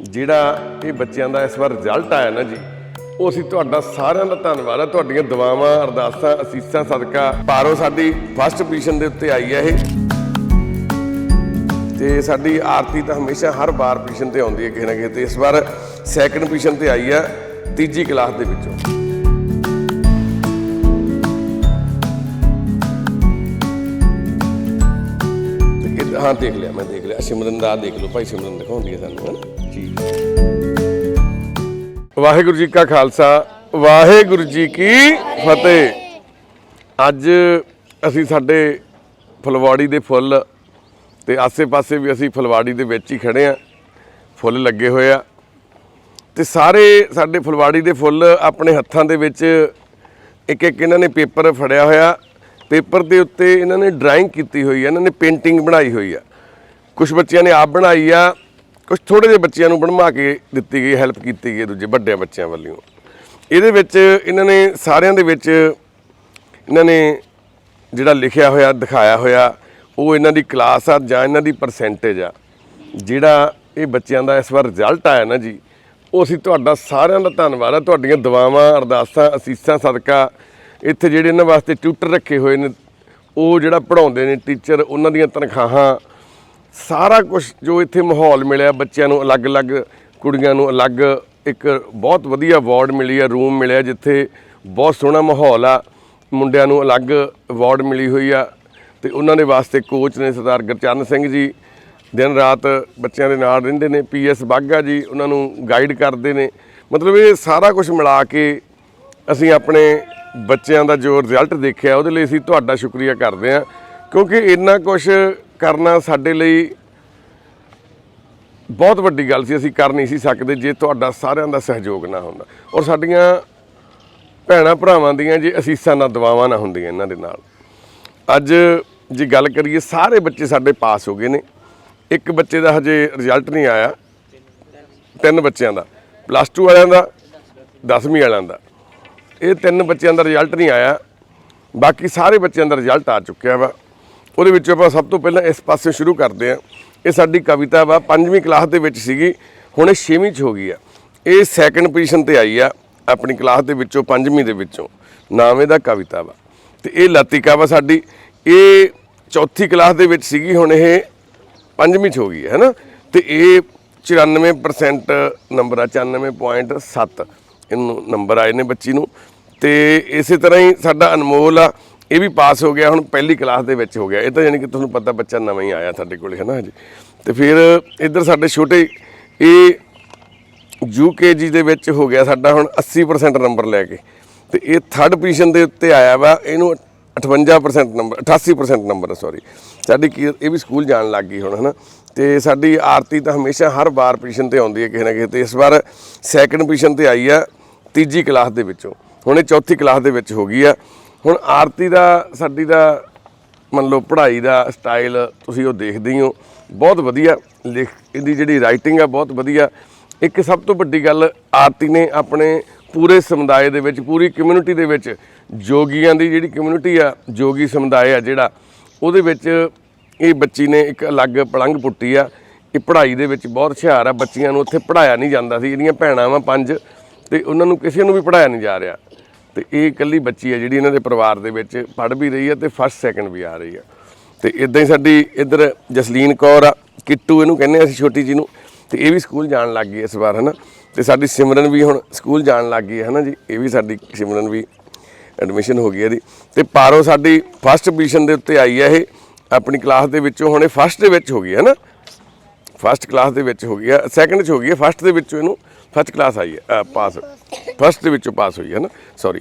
ਜਿਹੜਾ ਇਹ ਬੱਚਿਆਂ ਦਾ ਇਸ ਵਾਰ ਰਿਜ਼ਲਟ ਆਇਆ ਨਾ ਜੀ, ਉਹ ਅਸੀਂ ਤੁਹਾਡਾ ਸਾਰਿਆਂ ਦਾ ਧੰਨਵਾਦ ਹੈ ਤੁਹਾਡੀਆਂ ਦੁਆਵਾਂ, ਅਰਦਾਸਾਂ, ਅਸੀਸਾਂ, ਸਦਕਾ ਪਾਰੋ ਸਾਡੀ ਫਸਟ ਪੋਜੀਸ਼ਨ ਦੇ ਉੱਤੇ ਆਈ ਹੈ ਇਹ। ਤੇ ਸਾਡੀ ਆਰਤੀ ਤਾਂ ਹਮੇਸ਼ਾ ਹਰ ਵਾਰ ਪੋਜੀਸ਼ਨ ਤੇ ਆਉਂਦੀ ਹੈ ਕਿਸੇ ਨਾ ਕਿਸੇ ਤੇ। ਇਸ ਵਾਰ ਸੈਕੰਡ ਪੋਜੀਸ਼ਨ ਤੇ ਆਈ ਹੈ ਤੀਜੀ ਕਲਾਸ ਦੇ ਵਿੱਚੋਂ। ਹਾਂ, ਦੇਖ ਲਿਆ, ਮੈਂ ਦੇਖ ਲਿਆ। ਸਿਮਰਨ ਦਾ ਦੇਖ ਲਓ, ਭਾਈ ਸਿਮਰਨ ਦਿਖਾਉਂਦੀ ਹੈ ਸਾਨੂੰ, ਹੈ ਨਾ? ਜੀ। ਵਾਹਿਗੁਰੂ ਜੀ ਕਾ ਖਾਲਸਾ, ਵਾਹਿਗੁਰੂ ਜੀ ਕੀ ਫਤਿਹ। ਅੱਜ ਅਸੀਂ ਸਾਡੇ ਫੁਲਵਾੜੀ ਦੇ ਫੁੱਲ ਤੇ ਆਸੇ-ਪਾਸੇ ਵੀ ਅਸੀਂ ਫੁਲਵਾੜੀ ਦੇ ਵਿੱਚ ਹੀ ਖੜੇ ਆ ਫੁੱਲ ਲੱਗੇ ਹੋਏ ਆ। ਤੇ ਸਾਰੇ ਸਾਡੇ ਫੁਲਵਾੜੀ ਦੇ ਫੁੱਲ ਆਪਣੇ ਹੱਥਾਂ ਦੇ ਵਿੱਚ ਇੱਕ ਇੱਕ ਇਹਨਾਂ ਨੇ ਪੇਪਰ ਫੜਿਆ ਹੋਇਆ। ਪੇਪਰ ਦੇ ਉੱਤੇ ਇਹਨਾਂ ਨੇ ਡਰਾਇੰਗ ਕੀਤੀ ਹੋਈ ਹੈ, ਇਹਨਾਂ ਨੇ ਪੇਂਟਿੰਗ ਬਣਾਈ ਹੋਈ ਆ। ਕੁਝ ਬੱਚਿਆਂ ਨੇ ਆਪ ਬਣਾਈ ਆ ਕੁਝ ਥੋੜੇ ਜਿਹੇ ਬੱਚਿਆਂ ਨੂੰ ਬਣਵਾ ਕੇ ਦਿੱਤੀ ਗਈ ਹੈਲਪ ਕੀਤੀ ਗਈ ਦੂਜੇ ਵੱਡੇ ਬੱਚਿਆਂ ਵੱਲੋਂ। ਇਹਦੇ ਵਿੱਚ ਇਹਨਾਂ ਨੇ ਸਾਰਿਆਂ ਦੇ ਵਿੱਚ ਇਹਨਾਂ ਨੇ ਜਿਹੜਾ ਲਿਖਿਆ ਹੋਇਆ, ਦਿਖਾਇਆ ਹੋਇਆ, ਉਹ ਇਹਨਾਂ ਦੀ ਕਲਾਸ ਆ ਜਾਂ ਇਹਨਾਂ ਦੀ ਪਰਸੈਂਟੇਜ ਆ। ਜਿਹੜਾ ਇਹ ਬੱਚਿਆਂ ਦਾ ਇਸ ਵਾਰ ਰਿਜ਼ਲਟ ਆਇਆ ਨਾ ਜੀ, ਉਹ ਅਸੀਂ ਤੁਹਾਡਾ ਸਾਰਿਆਂ ਦਾ ਧੰਨਵਾਦ ਆ। ਤੁਹਾਡੀਆਂ ਦੁਆਵਾਂ, ਅਰਦਾਸਾਂ, ਅਸੀਸਾਂ, ਸਦਕਾ, ਇੱਥੇ ਜਿਹੜੇ ਇਹਨਾਂ ਵਾਸਤੇ ਟਿਊਟਰ ਰੱਖੇ ਹੋਏ ਨੇ, ਉਹ ਜਿਹੜਾ ਪੜਾਉਂਦੇ ਨੇ ਟੀਚਰ ਉਹਨਾਂ ਦੀਆਂ ਤਨਖਾਹਾਂ ਸਾਰਾ ਕੁਝ ਜੋ ਇੱਥੇ ਮਾਹੌਲ ਮਿਲਿਆ, ਬੱਚਿਆਂ ਨੂੰ ਅਲੱਗ-ਅਲੱਗ ਕੁੜੀਆਂ ਨੂੰ ਅਲੱਗ ਇੱਕ ਬਹੁਤ ਵਧੀਆ ਅਵਾਰਡ ਮਿਲੀ ਆ ਰੂਮ ਮਿਲਿਆ ਜਿੱਥੇ ਬਹੁਤ ਸੋਹਣਾ ਮਾਹੌਲ ਆ। ਮੁੰਡਿਆਂ ਨੂੰ ਅਲੱਗ ਅਵਾਰਡ ਮਿਲੀ ਹੋਈ ਆ ਤੇ ਉਹਨਾਂ ਦੇ ਵਾਸਤੇ ਕੋਚ ਨੇ ਸਰਦਾਰ ਗੁਰਚਰਨ ਸਿੰਘ ਜੀ, ਦਿਨ ਰਾਤ ਬੱਚਿਆਂ ਦੇ ਨਾਲ ਰਹਿੰਦੇ ਨੇ ਪੀਐਸ ਬਾਗਾ ਜੀ ਉਹਨਾਂ ਨੂੰ ਗਾਈਡ ਕਰਦੇ ਨੇ। ਮਤਲਬ ਇਹ ਸਾਰਾ ਕੁਝ ਮਿਲਾ ਕੇ ਅਸੀਂ ਆਪਣੇ ਬੱਚਿਆਂ ਦਾ ਜੋ ਰਿਜ਼ਲਟ ਦੇਖਿਆ, ਉਹਦੇ ਲਈ ਅਸੀਂ ਤੁਹਾਡਾ ਸ਼ੁਕਰੀਆ ਕਰਦੇ ਹਾਂ, ਕਿਉਂਕਿ ਇੰਨਾ ਕੁਝ ਕਰਨਾ ਸਾਡੇ ਲਈ ਬਹੁਤ ਵੱਡੀ ਗੱਲ ਸੀ, ਅਸੀਂ ਕਰ ਨਹੀਂ ਸੀ ਸਕਦੇ ਜੇ ਤੁਹਾਡਾ ਸਾਰਿਆਂ ਦਾ ਸਹਿਯੋਗ ਨਾ ਹੁੰਦਾ। ਔਰ ਸਾਡੀਆਂ ਭੈਣਾਂ ਭਰਾਵਾਂ ਦੀਆਂ ਜੇ ਅਸੀਸਾਂ ਨਾ, ਦੁਆਵਾਂ ਨਾ ਹੁੰਦੀਆਂ ਇਹਨਾਂ ਦੇ ਨਾਲ। ਅੱਜ ਜੇ ਗੱਲ ਕਰੀਏ, ਸਾਰੇ ਬੱਚੇ ਸਾਡੇ ਪਾਸ ਹੋ ਗਏ ਨੇ। ਇੱਕ ਬੱਚੇ ਦਾ ਹਜੇ ਰਿਜ਼ਲਟ ਨਹੀਂ ਆਇਆ। ਤਿੰਨ ਬੱਚਿਆਂ ਦਾ। ਪਲੱਸ 2 ਵਾਲਿਆਂ ਦਾ 10ਵੀਂ ਵਾਲਿਆਂ ਦਾ। ਇਹ ਤਿੰਨ ਬੱਚਿਆਂ ਦਾ ਰਿਜ਼ਲਟ ਨਹੀਂ ਆਇਆ। ਬਾਕੀ ਸਾਰੇ ਬੱਚਿਆਂ ਦਾ ਰਿਜ਼ਲਟ ਆ ਚੁੱਕਿਆ ਵਾ। ਉਹਦੇ ਵਿੱਚ ਆਪਾਂ ਸਭ ਤੋਂ ਪਹਿਲਾਂ ਇਸ ਪਾਸੇ ਸ਼ੁਰੂ ਕਰਦੇ ਹਾਂ। ਇਹ ਸਾਡੀ ਕਵਿਤਾ ਵਾ, ਪੰਜਵੀਂ ਕਲਾਸ ਦੇ ਵਿੱਚ ਸੀਗੀ। ਹੁਣ ਇਹ ਛੇਵੀਂ 'ਚ ਹੋ ਗਈ ਆ। ਇਹ ਸੈਕੰਡ ਪੋਜੀਸ਼ਨ ਤੇ ਆਈ ਆ, ਆਪਣੀ ਕਲਾਸ ਦੇ ਵਿੱਚੋਂ, ਪੰਜਵੀਂ ਦੇ ਵਿੱਚੋਂ। ਨਾਮ ਇਹਦਾ ਕਵਿਤਾ ਵਾ। ਤੇ ਇਹ ਲਾਤਿਕਾ ਵਾ ਸਾਡੀ। ਇਹ ਚੌਥੀ ਕਲਾਸ ਦੇ ਵਿੱਚ ਸੀਗੀ, ਹੁਣ ਇਹ ਪੰਜਵੀਂ 'ਚ ਹੋ ਗਈ ਹੈ ਹੈਨਾ? ਤੇ ਇਹ 94% ਨੰਬਰ ਆ 94.7 ਇਹਨੂੰ ਨੰਬਰ ਆਏ ਨੇ ਬੱਚੀ ਨੂੰ। ਤੇ ਇਸੇ ਤਰ੍ਹਾਂ ਹੀ ਸਾਡਾ ਅਨਮੋਲ ਆ ਇਹ ਵੀ ਪਾਸ ਹੋ ਗਿਆ, ਹੁਣ ਪਹਿਲੀ ਕਲਾਸ ਦੇ ਵਿੱਚ ਹੋ ਗਿਆ। ਇਹ ਤਾਂ ਯਾਨੀ ਕਿ ਤੁਹਾਨੂੰ ਪਤਾ ਬੱਚਾ ਨਵਾਂ ਹੀ ਆਇਆ ਸਾਡੇ ਕੋਲੇ ਹੈ ਨਾ ਹਜੇ ਤੇ ਫਿਰ ਇੱਧਰ ਸਾਡੇ ਛੋਟੇ, ਇਹ ਯੂਕੇਜੀ ਦੇ ਵਿੱਚ ਹੋ ਗਿਆ ਸਾਡਾ ਹੁਣ 80% ਨੰਬਰ ਲੈ ਕੇ। ਤੇ ਇਹ ਥਰਡ ਪੋਜੀਸ਼ਨ ਦੇ ਉੱਤੇ ਆਇਆ ਵਾ, ਇਹਨੂੰ 58% ਨੰਬਰ 88% ਨੰਬਰ ਸੌਰੀ ਸਾਡੀ ਕੀ, ਇਹ ਵੀ ਸਕੂਲ ਜਾਣ ਲੱਗ ਗਈ ਹੁਣ, ਹਨਾ? ਤੇ ਸਾਡੀ ਆਰਤੀ ਤਾਂ ਹਮੇਸ਼ਾ ਹਰ ਵਾਰ ਪੋਜੀਸ਼ਨ ਤੇ ਆਉਂਦੀ ਹੈ ਕਿਸੇ ਨਾ ਕਿਸੇ ਤੇ। ਇਸ ਵਾਰ ਸੈਕੰਡ ਪੋਜੀਸ਼ਨ ਤੇ ਆਈ ਆ, ਤੀਜੀ ਕਲਾਸ ਦੇ ਵਿੱਚੋਂ। ਹੁਣ ਇਹ ਚੌਥੀ ਕਲਾਸ ਦੇ ਵਿੱਚ ਹੋ ਗਈ ਆ। ਹੁਣ ਆਰਤੀ ਦਾ, ਸਾਡੀ ਦਾ, ਮੰਨ ਲਓ ਪੜ੍ਹਾਈ ਦਾ ਸਟਾਈਲ ਤੁਸੀਂ ਉਹ ਦੇਖਦੇ ਹੀ ਹੋ। ਬਹੁਤ ਵਧੀਆ ਲਿਖ, ਇਹਦੀ ਜਿਹੜੀ ਰਾਈਟਿੰਗ ਆ ਬਹੁਤ ਵਧੀਆ। ਇੱਕ ਸਭ ਤੋਂ ਵੱਡੀ ਗੱਲ, ਆਰਤੀ ਨੇ ਆਪਣੇ ਪੂਰੇ ਸਮੁਦਾਇ ਦੇ ਵਿੱਚ, ਪੂਰੀ ਕਮਿਊਨਿਟੀ ਦੇ ਵਿੱਚ, ਜੋਗੀਆਂ ਦੀ ਜਿਹੜੀ ਕਮਿਊਨਿਟੀ ਆ, ਜੋਗੀ ਸਮੁਦਾਇ ਆ ਜਿਹੜਾ, ਉਹਦੇ ਵਿੱਚ ਇਹ ਬੱਚੀ ਨੇ ਇੱਕ ਅਲੱਗ ਪਲੰਘ ਪੁੱਟੀ ਆ। ਇਹ ਪੜ੍ਹਾਈ ਦੇ ਵਿੱਚ ਬਹੁਤ ਹੁਸ਼ਿਆਰ ਆ, ਬੱਚੀਆਂ ਨੂੰ ਉੱਥੇ ਪੜ੍ਹਾਇਆ ਨਹੀਂ ਜਾਂਦਾ ਸੀ ਜਿਹੜੀਆਂ ਭੈਣਾਂ ਵਾ ਪੰਜ, ਤੇ ਉਹਨਾਂ ਨੂੰ ਕਿਸੇ ਨੂੰ ਵੀ ਪੜ੍ਹਾਇਆ ਨਹੀਂ ਜਾ ਰਿਹਾ। ਤੇ ਇਹ ਇਕੱਲੀ ਬੱਚੀ ਹੈ ਜਿਹੜੀ ਇਹਨਾਂ ਦੇ ਪਰਿਵਾਰ ਦੇ ਵਿੱਚ ਪੜ੍ਹ ਵੀ ਰਹੀ ਹੈ ਤੇ ਫਸਟ ਸੈਕੰਡ ਵੀ ਆ ਰਹੀ ਹੈ। ਤੇ ਇਦਾਂ ਹੀ ਸਾਡੀ ਇੱਧਰ ਜਸਲੀਨ ਕੌਰ ਆ, ਕਿੱਟੂ ਇਹਨੂੰ ਕਹਿੰਦੇ ਆ ਅਸੀਂ ਛੋਟੀ ਜੀ ਨੂੰ, ਤੇ ਇਹ ਵੀ ਸਕੂਲ ਜਾਣ ਲੱਗ ਗਈ ਇਸ ਵਾਰ, ਹਨਾ? ਤੇ ਸਾਡੀ ਸਿਮਰਨ ਵੀ ਹੁਣ ਸਕੂਲ ਜਾਣ ਲੱਗ ਗਈ ਹੈ, ਹਨਾ ਜੀ? ਇਹ ਵੀ ਸਾਡੀ ਸਿਮਰਨ ਵੀ ਐਡਮਿਸ਼ਨ ਹੋ ਗਈ ਇਹਦੀ। ਤੇ ਪਾਰੋ ਸਾਡੀ ਫਸਟ ਪੋਜੀਸ਼ਨ ਦੇ ਉੱਤੇ ਆਈ ਹੈ ਇਹ, ਆਪਣੀ ਕਲਾਸ ਦੇ ਵਿੱਚੋਂ ਹੁਣ ਇਹ ਫਸਟ ਦੇ ਵਿੱਚ ਹੋ ਗਈ ਹੈ ਨਾ ਫਸਟ ਕਲਾਸ ਦੇ ਵਿੱਚ ਹੋ ਗਈ ਹੈ ਸੈਕੰਡ 'ਚ ਹੋ ਗਈ ਹੈ ਫਸਟ ਦੇ ਵਿੱਚੋਂ ਇਹਨੂੰ ਫਸਟ ਕਲਾਸ ਆਈ ਹੈ ਪਾਸ ਫਸਟ ਦੇ ਵਿੱਚੋਂ ਪਾਸ ਹੋਈ ਹੈ ਨਾ ਸੌਰੀ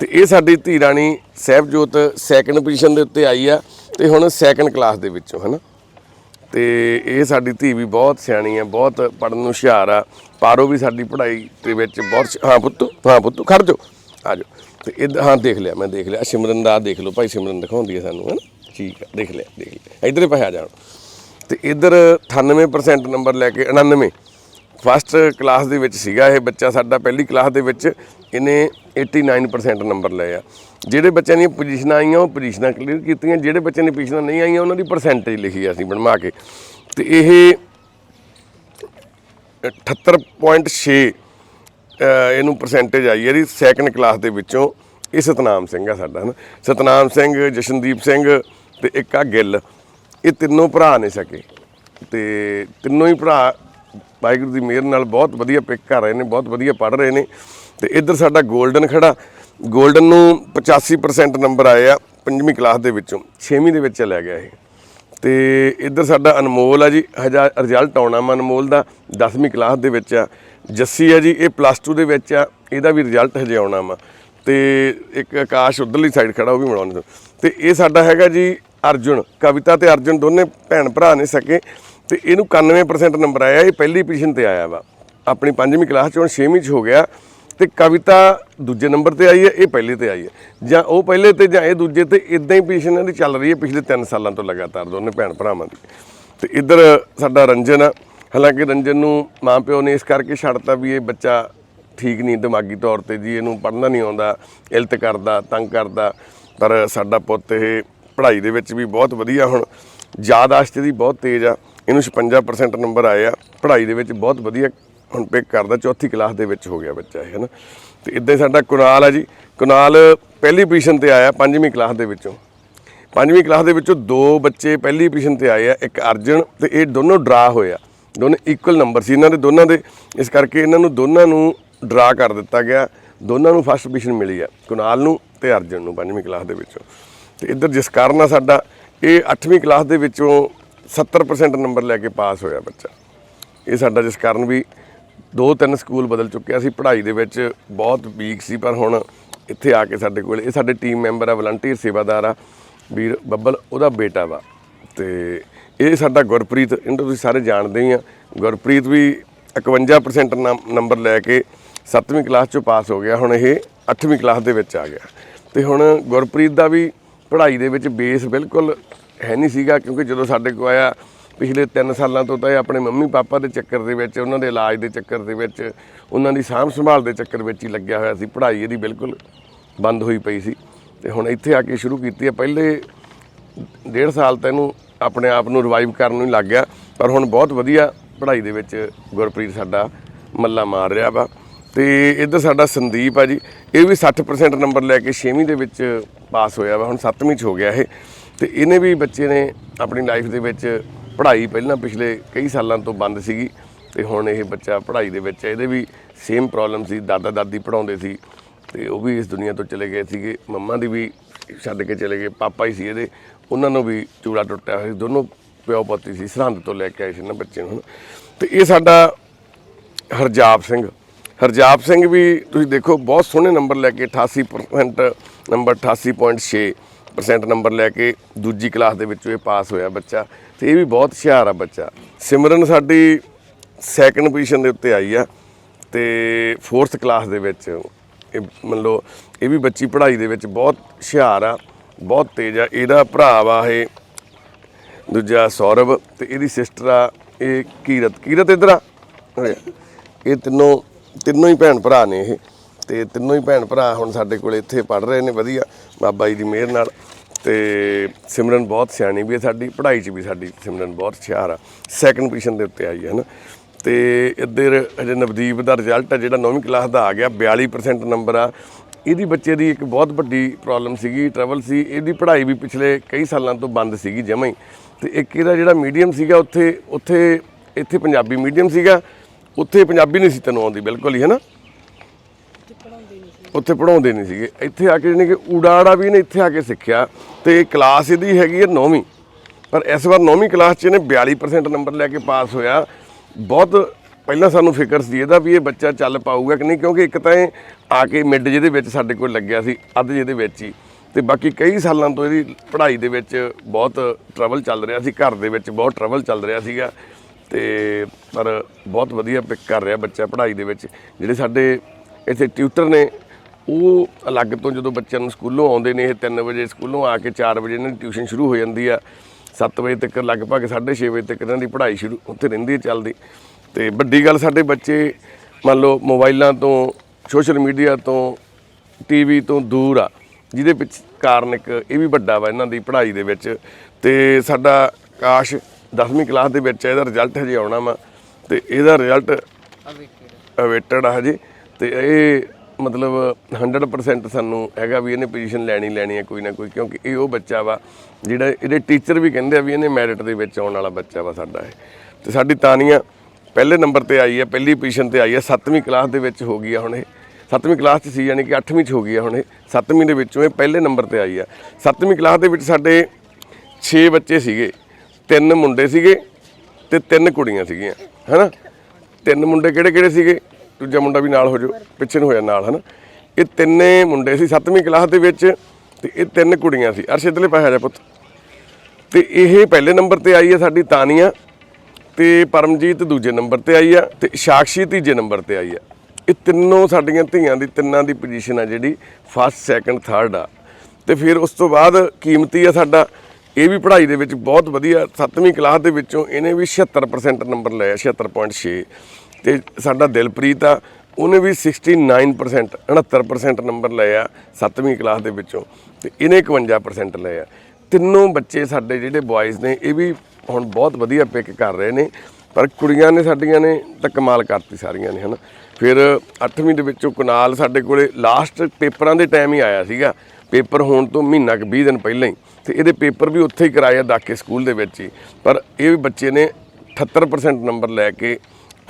ਤੇ ਇਹ ਸਾਡੀ ਧੀ ਰਾਣੀ ਸਹਿਬਜੋਤ ਸੈਕੰਡ ਪੋਜੀਸ਼ਨ ਦੇ ਉੱਤੇ ਆਈ ਆ ਤੇ ਹੁਣ ਸੈਕੰਡ ਕਲਾਸ ਦੇ ਵਿੱਚੋਂ ਹੈ ਨਾ ਤੇ ਇਹ ਸਾਡੀ ਧੀ ਵੀ ਬਹੁਤ ਸਿਆਣੀ ਹੈ, ਬਹੁਤ ਪੜਨ ਨੂੰ ਹੁਸ਼ਿਆਰ ਆ। ਪਾਰੋ ਵੀ ਸਾਡੀ ਪੜ੍ਹਾਈ ਦੇ ਵਿੱਚ ਬਹੁਤ ਹਾਂ ਪੁੱਤੂ ਹਾਂ ਪੁੱਤੂ, ਖੜ ਜਾਓ, ਆ ਜਾਓ। ਤੇ ਇਹ ਹਾਂ, ਦੇਖ ਲਿਆ, ਮੈਂ ਦੇਖ ਲਿਆ। ਸਿਮਰਨ ਦਾ ਦੇਖ ਲਓ, ਭਾਈ ਸਿਮਰਨ ਦਿਖਾਉਂਦੀ ਹੈ ਸਾਨੂੰ ਹੈ ਨਾ ਠੀਕ ਆ ਦੇਖ ਲਿਆ ਦੇਖ ਲਿਆ। ਇਧਰੇ ਪਾ ਜਾਣ ਤੇ ਇਧਰ 98% ਨੰਬਰ ਲੈ ਕੇ 99 ਫਸਟ ਕਲਾਸ ਦੇ ਵਿੱਚ ਸੀਗਾ ਇਹ ਬੱਚਾ ਸਾਡਾ, ਪਹਿਲੀ ਕਲਾਸ ਦੇ ਵਿੱਚ ਇਹਨੇ 89% ਨੰਬਰ ਲਏ ਆ। ਜਿਹੜੇ ਬੱਚਿਆਂ ਦੀਆਂ ਪੋਜੀਸ਼ਨਾਂ ਆਈਆਂ, ਉਹ ਪੋਜੀਸ਼ਨਾਂ ਕਲੀਅਰ ਕੀਤੀਆਂ, ਜਿਹੜੇ ਬੱਚਿਆਂ ਦੀਆਂ ਪੋਜੀਸ਼ਨਾਂ ਨਹੀਂ ਆਈਆਂ, ਉਹਨਾਂ ਦੀ ਪਰਸੈਂਟੇਜ ਲਿਖੀ ਅਸੀਂ ਬਣਵਾ ਕੇ। ਤੇ ਇਹ 78.6 ਅਹ ਇਹਨੂੰ ਪਰਸੈਂਟੇਜ ਆਈ ਹੈ ਜੀ ਸੈਕੰਡ ਕਲਾਸ ਦੇ ਵਿੱਚੋਂ। ਇਹ ਸਤਨਾਮ ਸਿੰਘ ਆ ਸਾਡਾ, ਹਨਾ? ਸਤਨਾਮ ਸਿੰਘ, ਜਸ਼ਨਦੀਪ ਸਿੰਘ ਤੇ ਇੱਕ ਆ ਗਿੱਲ। ਇਹ ਤਿੰਨੋਂ ਭਰਾ ਨੇ ਸਕੇ। ਤੇ ਤਿੰਨੋਂ ਹੀ ਭਰਾ ਵਾਹਿਗੁਰੂ ਦੀ ਮਿਹਰ ਨਾਲ ਬਹੁਤ ਵਧੀਆ ਪਿਕ ਕਰ ਰਹੇ ਨੇ, ਬਹੁਤ ਵਧੀਆ ਪੜ ਰਹੇ ਨੇ। ਤੇ ਇੱਧਰ ਸਾਡਾ 골ਡਨ ਖੜਾ। 골ਡਨ ਨੂੰ 85% ਨੰਬਰ ਆਏ ਆ ਪੰਜਵੀਂ ਕਲਾਸ ਦੇ ਵਿੱਚੋਂ, ਛੇਵੀਂ ਦੇ ਵਿੱਚ ਚਲਿਆ ਗਿਆ ਇਹ। ਤੇ ਇੱਧਰ ਸਾਡਾ ਅਨਮੋਲ ਆ ਜੀ, ਹਜਾ ਰਿਜ਼ਲਟ ਆਉਣਾ ਵਾ ਅਨਮੋਲ ਦਾ 10ਵੀਂ ਕਲਾਸ ਦੇ ਵਿੱਚ ਆ। ਜੱਸੀ ਆ ਜੀ, ਇਹ ਪਲੱਸ 2 ਦੇ ਵਿੱਚ ਆ, ਇਹਦਾ ਵੀ ਰਿਜ਼ਲਟ ਹਜੇ ਆਉਣਾ ਵਾ। ਤੇ ਇੱਕ ਆਕਾਸ਼ ਉਧਰਲੀ ਸਾਈਡ ਖੜਾ, ਉਹ ਵੀ ਮਿਲਾਉਣਾ ਤੇ ਇਹ ਸਾਡਾ ਹੈਗਾ ਜੀ ਅਰਜੁਨ, ਕਵਿਤਾ ਤੇ ਅਰਜੁਨ ਦੋਨੇ ਭੈਣ ਭਰਾ ਨੇ ਸਕੇ। ਤੇ ਇਹਨੂੰ 91% ਨੰਬਰ ਆਇਆ, ਇਹ ਪਹਿਲੀ ਪੋਜੀਸ਼ਨ ਤੇ ਆਇਆ ਵਾ। ਆਪਣੀ ਪੰਜਵੀਂ ਕਲਾਸ ਚ ਹੁਣ 6ਵੀਂ ਚ ਹੋ ਗਿਆ ਤੇ ਕਵਿਤਾ ਦੂਜੇ ਨੰਬਰ ਤੇ ਆਈ ਹੈ, ਇਹ ਪਹਿਲੇ ਤੇ ਆਈ ਹੈ। ਜਾਂ ਉਹ ਪਹਿਲੇ ਤੇ ਜਾਂ ਇਹ ਦੂਜੇ ਤੇ ਇਦਾਂ ਹੀ ਪੋਜੀਸ਼ਨ ਇਹਦੀ ਚੱਲ ਰਹੀ ਹੈ, ਪਿਛਲੇ 3 ਸਾਲਾਂ ਤੋਂ ਲਗਾਤਾਰ ਦੋਨੇ ਭੈਣ ਭਰਾਵਾਂ ਦੀ। ਤੇ ਇੱਧਰ ਸਾਡਾ ਰੰਜਨ ਆ, ਹਾਲਾਂਕਿ ਰੰਜਨ ਨੂੰ ਮਾਂ ਪਿਓ ਨੇ ਇਸ ਕਰਕੇ ਛੱਡਤਾ ਵੀ ਇਹ ਬੱਚਾ ਠੀਕ ਨਹੀਂ, ਦਿਮਾਗੀ ਤੌਰ ਤੇ ਜੀ, ਇਹਨੂੰ ਪੜ੍ਹਨਾ ਨਹੀਂ ਆਉਂਦਾ, ਇਲਤ ਕਰਦਾ, ਤੰਗ ਕਰਦਾ। ਪਰ ਸਾਡਾ ਪੁੱਤ ਇਹ ਪੜ੍ਹਾਈ ਦੇ ਵਿੱਚ ਵੀ ਬਹੁਤ ਵਧੀਆ ਹੁਣ ਯਾਦਾਸ਼ਤ ਦੀ ਬਹੁਤ ਤੇਜ਼ ਆ। ਇਹਨੂੰ 56% ਨੰਬਰ ਆਏ ਆ। ਪੜ੍ਹਾਈ ਦੇ ਵਿੱਚ ਬਹੁਤ ਵਧੀਆ ਹੁਣ ਪਿਕ ਕਰਦਾ, ਚੌਥੀ ਕਲਾਸ ਦੇ ਵਿੱਚ ਹੋ ਗਿਆ ਬੱਚਾ ਇਹ, ਹਨਾ। ਤੇ ਇਦਾਂ ਹੀ ਸਾਡਾ ਕੁਨਾਲ ਆ ਜੀ। ਕੁਨਾਲ ਪਹਿਲੀ ਪੋਜੀਸ਼ਨ ਤੇ ਆਇਆ ਪੰਜਵੀਂ ਕਲਾਸ ਦੇ ਵਿੱਚੋਂ। ਪੰਜਵੀਂ ਕਲਾਸ ਦੇ ਵਿੱਚੋਂ ਦੋ ਬੱਚੇ ਪਹਿਲੀ ਪੋਜੀਸ਼ਨ ਤੇ ਆਏ ਆ, ਇੱਕ ਅਰਜਨ ਤੇ ਇਹ ਦੋਨੋਂ ਡਰਾ ਹੋਇਆ ਦੋਨੇ ਇਕੁਅਲ ਨੰਬਰ ਸੀ। ਇਹਨਾਂ ਦੇ ਦੋਨਾਂ ਦੇ, ਇਸ ਕਰਕੇ ਇਹਨਾਂ ਨੂੰ ਦੋਨਾਂ ਨੂੰ ਡਰਾ ਕਰ ਦਿੱਤਾ ਗਿਆ। ਦੋਨਾਂ ਨੂੰ ਫਸਟ ਪੋਜੀਸ਼ਨ ਮਿਲੀ ਆ, ਕੁਨਾਲ ਨੂੰ ਤੇ ਅਰਜਨ ਨੂੰ ਪੰਜਵੀਂ ਕਲਾਸ ਦੇ ਵਿੱਚੋਂ। ਤੇ ਇੱਧਰ ਜਿਸ ਕਾਰਨ ਆ ਸਾਡਾ, ਇਹ 8ਵੀਂ ਕਲਾਸ ਦੇ ਵਿੱਚੋਂ 70% ਨੰਬਰ ਲੈ ਕੇ ਪਾਸ ਹੋਇਆ ਬੱਚਾ। ਇਹ ਸਾਡਾ ਜਿਸ ਕਾਰਨ ਵੀ ਦੋ ਤਿੰਨ ਸਕੂਲ ਬਦਲ ਚੁੱਕਿਆ ਸੀ ਪੜ੍ਹਾਈ ਦੇ ਵਿੱਚ ਬਹੁਤ ਵੀਕ ਸੀ, ਪਰ ਹੁਣ ਇੱਥੇ ਆ ਕੇ ਸਾਡੇ ਕੋਲ, ਇਹ ਸਾਡੇ ਟੀਮ ਮੈਂਬਰ ਆ ਵਲੰਟੀਅਰ ਸੇਵਾਦਾਰ ਆ। ਵੀਰ ਬੱਬਲ, ਉਹਦਾ ਬੇਟਾ ਵਾ। ਤੇ ਇਹ ਸਾਡਾ ਗੁਰਪ੍ਰੀਤ, ਇਹਨੂੰ ਤੁਸੀਂ ਸਾਰੇ ਜਾਣਦੇ ਹੀ ਆ। ਗੁਰਪ੍ਰੀਤ ਵੀ 51% ਨੰਮ- ਨੰਬਰ ਲੈ ਕੇ 7ਵੀਂ ਕਲਾਸ ਚੋਂ ਪਾਸ ਹੋ ਗਿਆ। ਹੁਣ ਇਹ 8ਵੀਂ ਕਲਾਸ ਦੇ ਵਿੱਚ ਆ ਗਿਆ। ਤੇ ਹੁਣ ਗੁਰਪ੍ਰੀਤ ਦਾ ਵੀ ਪੜ੍ਹਾਈ ਦੇ ਵਿੱਚ ਬੇਸ ਬਿਲਕੁਲ ਹੈ ਨਹੀਂ ਸੀਗਾ, ਕਿਉਂਕਿ ਜਦੋਂ ਸਾਡੇ ਕੋਲ ਆਇਆ, ਪਿਛਲੇ 3 ਸਾਲਾਂ ਤੋਂ ਤਾਂ ਇਹ ਆਪਣੇ ਮੰਮੀ ਪਾਪਾ ਦੇ ਚੱਕਰ ਦੇ ਵਿੱਚ, ਉਹਨਾਂ ਦੇ ਇਲਾਜ ਦੇ ਚੱਕਰ ਦੇ ਵਿੱਚ, ਉਹਨਾਂ ਦੀ ਸਾਂਭ ਸੰਭਾਲ ਦੇ ਚੱਕਰ ਵਿੱਚ ਹੀ ਲੱਗਿਆ ਹੋਇਆ ਸੀ। ਪੜ੍ਹਾਈ ਇਹਦੀ ਬਿਲਕੁਲ ਬੰਦ ਹੋਈ ਪਈ ਸੀ। ਤੇ ਹੁਣ ਇੱਥੇ ਆ ਕੇ ਸ਼ੁਰੂ ਕੀਤੀ ਹੈ। ਪਹਿਲੇ ਡੇਢ ਸਾਲ ਤਾਂ ਇਹਨੂੰ ਆਪਣੇ ਆਪ ਨੂੰ ਰਿਵਾਈਵ ਕਰਨ ਨੂੰ ਲੱਗ ਗਿਆ। ਪਰ ਹੁਣ ਬਹੁਤ ਵਧੀਆ ਪੜ੍ਹਾਈ ਦੇ ਵਿੱਚ ਗੁਰਪ੍ਰੀਤ ਸਾਡਾ ਮੱਲਾ ਮਾਰ ਰਿਹਾ ਵਾ। ਤੇ ਇੱਧਰ ਸਾਡਾ ਸੰਦੀਪ ਆ ਜੀ, ਇਹ ਵੀ 60% ਨੰਬਰ ਲੈ ਕੇ 6ਵੀਂ ਦੇ ਵਿੱਚ ਪਾਸ ਹੋਇਆ ਵਾ। ਹੁਣ 7ਵੀਂ ਚ ਹੋ ਗਿਆ ਇਹ। ਤੇ ਇਹਨੇ ਵੀ ਬੱਚੇ ਨੇ ਆਪਣੀ ਲਾਈਫ ਦੇ ਵਿੱਚ ਪੜ੍ਹਾਈ ਪਹਿਲਾਂ ਪਿਛਲੇ ਕਈ ਸਾਲਾਂ ਤੋਂ ਬੰਦ ਸੀਗੀ ਤੇ ਹੁਣ ਇਹ ਬੱਚਾ ਪੜ੍ਹਾਈ ਦੇ ਵਿੱਚ ਇਹਦੇ ਵੀ ਸੇਮ ਪ੍ਰੋਬਲਮ ਸੀ ਦਾਦਾ ਦਾਦੀ ਪੜਾਉਂਦੇ ਸੀ ਤੇ ਉਹ ਵੀ ਇਸ ਦੁਨੀਆ ਤੋਂ ਚਲੇ ਗਏ ਸੀਗੇ, ਮੰਮਾ ਦੀ ਵੀ ਛੱਡ ਕੇ ਚਲੇ ਗਏ, ਪਾਪਾ ਹੀ ਸੀ ਇਹਦੇ, ਉਹਨਾਂ ਨੂੰ ਵੀ ਚੂੜਾ ਟੁੱਟਿਆ ਹੋਇਆ ਸੀ, ਦੋਨੋਂ ਪਿਓ ਪੁੱਤੀ ਸੀ, ਸਰਹੰਦ ਤੋਂ ਲੈ ਕੇ ਆਏ ਸੀ ਨਾ ਬੱਚੇ ਨੂੰ ਤੇ ਇਹ ਸਾਡਾ ਹਰਜਾਪ ਸਿੰਘ ਹਰਜਾਪ ਸਿੰਘ ਵੀ ਤੁਸੀਂ ਦੇਖੋ, ਬਹੁਤ ਸੋਹਣੇ ਨੰਬਰ ਲੈ ਕੇ 88% ਨੰਬਰ 88.6% ਨੰਬਰ ਲੈ ਕੇ ਦੂਜੀ ਕਲਾਸ ਦੇ ਵਿੱਚੋਂ ਇਹ ਪਾਸ ਹੋਇਆ ਬੱਚਾ। ਤੇ ਇਹ ਵੀ ਬਹੁਤ ਹੁਸ਼ਿਆਰ ਆ ਬੱਚਾ। ਸਿਮਰਨ ਸਾਡੀ ਸੈਕੰਡ ਪੋਜੀਸ਼ਨ ਦੇ ਉੱਤੇ ਆਈ ਆ ਤੇ 4th ਕਲਾਸ ਦੇ ਵਿੱਚ ਇਹ ਮੰਨ ਲਓ, ਇਹ ਵੀ ਬੱਚੀ ਪੜ੍ਹਾਈ ਦੇ ਵਿੱਚ ਬਹੁਤ ਹੁਸ਼ਿਆਰ ਆ, ਬਹੁਤ ਤੇਜ਼ ਆ। ਇਹਦਾ ਭਰਾ ਵਾ ਇਹ, ਦੂਜਾ ਸੌਰਵ ਤੇ ਇਹਦੀ ਸਿਸਟਰ ਆ, ਇਹ ਕੀਰਤ। ਕੀਰਤ ਇਧਰ ਆ। ਇਹ ਤਿੰਨੋਂ ਤਿੰਨੋਂ ਹੀ ਭੈਣ ਭਰਾ ਨੇ ਇਹ। ਤੇ ਤਿੰਨੋਂ ਹੀ ਭੈਣ ਭਰਾ ਹੁਣ ਸਾਡੇ ਕੋਲ ਇੱਥੇ ਪੜ ਰਹੇ ਨੇ, ਵਧੀਆ। ਬਾਬਾ ਜੀ ਦੀ ਮਿਹਰ ਨਾਲ ਤੇ ਸਿਮਰਨ ਬਹੁਤ ਸਿਆਣੀ ਵੀ ਹੈ ਸਾਡੀ, ਪੜ੍ਹਾਈ 'ਚ ਵੀ ਸਾਡੀ ਸਿਮਰਨ ਬਹੁਤ ਹੁਸ਼ਿਆਰ ਆ। ਸੈਕੰਡ ਪੋਜੀਸ਼ਨ ਦੇ ਉੱਤੇ ਆਈ ਹੈ ਨਾ। ਤੇ ਇੱਧਰ ਅਜੇ ਨਵਦੀਪ ਦਾ ਰਿਜ਼ਲਟ ਆ ਜਿਹੜਾ 9ਵੀਂ ਕਲਾਸ ਦਾ ਆ ਗਿਆ 42% ਨੰਬਰ ਆ। ਇਹਦੀ ਬੱਚੇ ਦੀ ਇੱਕ ਬਹੁਤ ਵੱਡੀ ਪ੍ਰੋਬਲਮ ਸੀਗੀ ਟਰਬਲ ਸੀ। ਇਹਦੀ ਪੜ੍ਹਾਈ ਵੀ ਪਿਛਲੇ ਕਈ ਸਾਲਾਂ ਤੋਂ ਬੰਦ ਸੀਗੀ ਜਮਾਂ ਹੀ। ਤੇ ਇੱਕ ਇਹਦਾ ਜਿਹੜਾ ਮੀਡੀਅਮ ਸੀਗਾ, ਉੱਥੇ ਉੱਥੇ, ਇੱਥੇ ਪੰਜਾਬੀ ਮੀਡੀਅਮ ਸੀਗਾ। ਉੱਥੇ ਪੰਜਾਬੀ ਨਹੀਂ ਸੀ ਤੈਨੂੰ ਆਉਂਦੀ, ਬਿਲਕੁਲ ਹੀ, ਹੈ ਨਾ? ਉੱਥੇ ਪੜਾਉਂਦੇ ਨਹੀਂ ਸੀਗੇ। ਇੱਥੇ ਆ ਕੇ ਜਾਣੀ ਕਿ ਊੜਾੜਾ ਵੀ ਇਹਨੇ ਇੱਥੇ ਆ ਕੇ ਸਿੱਖਿਆ ਤੇ ਕਲਾਸ ਇਹਦੀ ਹੈਗੀ ਹੈ 9ਵੀਂ ਪਰ ਇਸ ਵਾਰ 9ਵੀਂ ਕਲਾਸ 'ਚ ਇਹਨੇ 42% ਨੰਬਰ ਲੈ ਕੇ ਪਾਸ ਹੋਇਆ। ਬਹੁਤ ਪਹਿਲਾਂ ਸਾਨੂੰ ਫਿਕਰ ਸੀ ਇਹਦਾ ਵੀ ਇਹ ਬੱਚਾ ਚੱਲ ਪਾਊਗਾ ਕਿ ਨਹੀਂ, ਕਿਉਂਕਿ ਇੱਕ ਤਾਂ ਇਹ ਆ ਕੇ ਮਿਡ ਜਿਹਦੇ ਵਿੱਚ ਸਾਡੇ ਕੋਲ ਲੱਗਿਆ ਸੀ, ਅੱਧ ਜਿਹਦੇ ਵਿੱਚ ਹੀ। ਤੇ ਬਾਕੀ ਕਈ ਸਾਲਾਂ ਤੋਂ ਇਹਦੀ ਪੜ੍ਹਾਈ ਦੇ ਵਿੱਚ ਬਹੁਤ ਟਰਬਲ ਚੱਲ ਰਿਹਾ ਸੀ, ਘਰ ਦੇ ਵਿੱਚ ਬਹੁਤ ਟਰਬਲ ਚੱਲ ਰਿਹਾ ਸੀਗਾ। ਤੇ ਪਰ ਬਹੁਤ ਵਧੀਆ ਪਿਕ ਕਰ ਰਿਹਾ ਬੱਚਾ ਪੜ੍ਹਾਈ ਦੇ ਵਿੱਚ। ਜਿਹੜੇ ਸਾਡੇ ਇੱਥੇ ਟਿਊਟਰ ਨੇ ਉਹ ਅਲੱਗ ਤੋਂ ਜਦੋਂ ਬੱਚਿਆਂ ਨੂੰ ਸਕੂਲੋਂ ਆਉਂਦੇ ਨੇ ਇਹ 3 ਵਜੇ ਸਕੂਲੋਂ ਆ ਕੇ 4 ਵਜੇ ਇਹਨਾਂ ਦੀ ਟਿਊਸ਼ਨ ਸ਼ੁਰੂ ਹੋ ਜਾਂਦੀ ਆ। 7 ਵਜੇ ਤੱਕ ਲਗਭਗ 6:30 ਵਜੇ ਤੱਕ ਇਹਨਾਂ ਦੀ ਪੜ੍ਹਾਈ ਸ਼ੁਰੂ ਉੱਥੇ ਰਹਿੰਦੀ ਹੈ ਚੱਲਦੀ। ਤੇ ਵੱਡੀ ਗੱਲ ਸਾਡੇ ਬੱਚੇ ਮੰਨ ਲਓ ਮੋਬਾਈਲਾਂ ਤੋਂ ਸੋਸ਼ਲ ਮੀਡੀਆ ਤੋਂ ਟੀਵੀ ਤੋਂ ਦੂਰ ਆ। ਜਿਹਦੇ ਵਿੱਚ ਕਾਰਨ ਇੱਕ ਇਹ ਵੀ ਵੱਡਾ ਵਾ ਇਹਨਾਂ ਦੀ ਪੜ੍ਹਾਈ ਦੇ ਵਿੱਚ। ਤੇ ਸਾਡਾ ਕਾਸ਼ 10ਵੀਂ ਕਲਾਸ ਦੇ ਵਿੱਚ ਇਹਦਾ ਰਿਜ਼ਲਟ ਹਜੇ ਆਉਣਾ ਵਾ ਤੇ ਇਹਦਾ ਰਿਜ਼ਲਟ ਅਵੇਟਡ ਅਵੇਟਡ ਆ ਹਜੇ। ਤੇ ਇਹ ਮਤਲਬ 100% ਸਾਨੂੰ ਹੈਗਾ ਵੀ ਇਹਨੇ ਪੋਜੀਸ਼ਨ ਲੈਣੀ ਲੈਣੀ ਹੈ ਕੋਈ ਨਾ ਕੋਈ, ਕਿਉਂਕਿ ਇਹ ਉਹ ਬੱਚਾ ਵਾ ਜਿਹੜਾ ਇਹਦੇ ਟੀਚਰ ਵੀ ਕਹਿੰਦੇ ਆ ਵੀ ਇਹਨੇ ਮੈਰਿਟ ਦੇ ਵਿੱਚ ਆਉਣ ਵਾਲਾ ਬੱਚਾ ਵਾ ਸਾਡਾ ਇਹ। ਤੇ ਸਾਡੀ ਤਾਨੀਆਂ ਪਹਿਲੇ ਨੰਬਰ ਤੇ ਆਈ ਹੈ, ਪਹਿਲੀ ਪੋਜੀਸ਼ਨ ਤੇ ਆਈ ਹੈ 7ਵੀਂ ਕਲਾਸ ਦੇ ਵਿੱਚ ਹੋ ਗਈ ਆ ਹੁਣ ਇਹ। 7ਵੀਂ ਕਲਾਸ 'ਚ ਸੀ, ਯਾਨੀ ਕਿ 8ਵੀਂ 'ਚ ਹੋ ਗਈ ਆ ਹੁਣ ਇਹ। 7ਵੀਂ ਦੇ ਵਿੱਚੋਂ ਇਹ ਪਹਿਲੇ ਨੰਬਰ ਤੇ ਆਈ ਆ। 7ਵੀਂ ਕਲਾਸ ਦੇ ਵਿੱਚ ਸਾਡੇ 6 ਬੱਚੇ ਸੀਗੇ, ਤਿੰਨ ਮੁੰਡੇ ਸੀਗੇ ਤੇ ਤਿੰਨ ਕੁੜੀਆਂ ਸੀਗੀਆਂ, ਹੈਨਾ? ਤਿੰਨ ਮੁੰਡੇ ਕਿਹੜੇ ਕਿਹੜੇ ਸੀਗੇ? ਦੂਜਾ ਮੁੰਡਾ ਵੀ ਨਾਲ ਹੋ ਜਾਓ ਪਿੱਛੇ ਨੂੰ ਹੋਇਆ ਨਾਲ, ਹਨਾ? ਇਹ ਤਿੰਨੇ ਮੁੰਡੇ ਸੀ 7ਵੀਂ ਕਲਾਸ ਦੇ ਵਿੱਚ, ਤੇ ਇਹ ਤਿੰਨ ਕੁੜੀਆਂ ਸੀ। ਅਰਸ਼, ਇਧਰਲੇ ਪਾਸੇ ਆ ਜਾ ਪੁੱਤ। ਤੇ ਇਹ ਪਹਿਲੇ ਨੰਬਰ ਤੇ ਆਈ ਹੈ ਸਾਡੀ ਤਾਨੀਆ, ਤੇ ਪਰਮਜੀਤ ਦੂਜੇ ਨੰਬਰ ਤੇ ਆਈ ਆ, ਤੇ ਸਾਕਸ਼ੀ ਤੀਜੇ ਨੰਬਰ ਤੇ ਆਈ ਆ। ਇਹ ਤਿੰਨੋਂ ਸਾਡੀਆਂ ਧੀਆਂ ਦੀ, ਤਿੰਨਾਂ ਦੀ ਪੋਜੀਸ਼ਨ ਆ ਜਿਹੜੀ ਫਸਟ ਸੈਕੰਡ ਥਰਡ ਆ। ਤੇ ਫਿਰ ਉਸ ਤੋਂ ਬਾਅਦ ਕੀਮਤੀ ਆ ਸਾਡਾ, ਇਹ ਵੀ ਪੜ੍ਹਾਈ ਦੇ ਵਿੱਚ ਬਹੁਤ ਵਧੀਆ 7ਵੀਂ ਕਲਾਸ ਦੇ ਵਿੱਚੋਂ ਇਹਨੇ ਵੀ 76% ਨੰਬਰ ਲਏ 76.6 ਤੇ ਸਾਡਾ ਦਿਲਪ੍ਰੀਤ ਆ, ਉਹਨੇ ਵੀ 69% 69% ਨੰਬਰ ਲਏ ਆ 7ਵੀਂ ਕਲਾਸ ਦੇ ਵਿੱਚੋਂ ਤੇ ਇਹਨੇ 51% ਲਏ ਆ। ਤਿੰਨੋਂ ਬੱਚੇ ਸਾਡੇ ਜਿਹੜੇ ਬॉयਜ਼ ਨੇ, ਇਹ ਵੀ ਹੁਣ ਬਹੁਤ ਵਧੀਆ ਪਿਕ ਕਰ ਰਹੇ ਨੇ, ਪਰ ਕੁੜੀਆਂ ਨੇ ਸਾਡੀਆਂ ਨੇ ਤਾਂ ਕਮਾਲ ਕਰਤੀ ਸਾਰੀਆਂ ਨੇ, ਹਨਾ। ਫਿਰ 8ਵੀਂ ਦੇ ਵਿੱਚੋਂ ਕੁਨਾਲ ਸਾਡੇ ਕੋਲੇ ਲਾਸਟ ਪੇਪਰਾਂ ਦੇ ਟਾਈਮ ਹੀ ਆਇਆ ਸੀਗਾ। ਪੇਪਰ ਹੋਣ ਤੋਂ ਮਹੀਨਾ ਕੁ 20 ਦਿਨ ਪਹਿਲਾਂ ਹੀ। ਤੇ ਇਹਦੇ ਪੇਪਰ ਵੀ ਉੱਥੇ ਹੀ ਕਰਾਏ ਆ, ਦਾਕੇ ਸਕੂਲ ਦੇ ਵਿੱਚ ਹੀ। ਪਰ ਇਹ ਵੀ ਬੱਚੇ ਨੇ 78% ਨੰਬਰ ਲੈ ਕੇ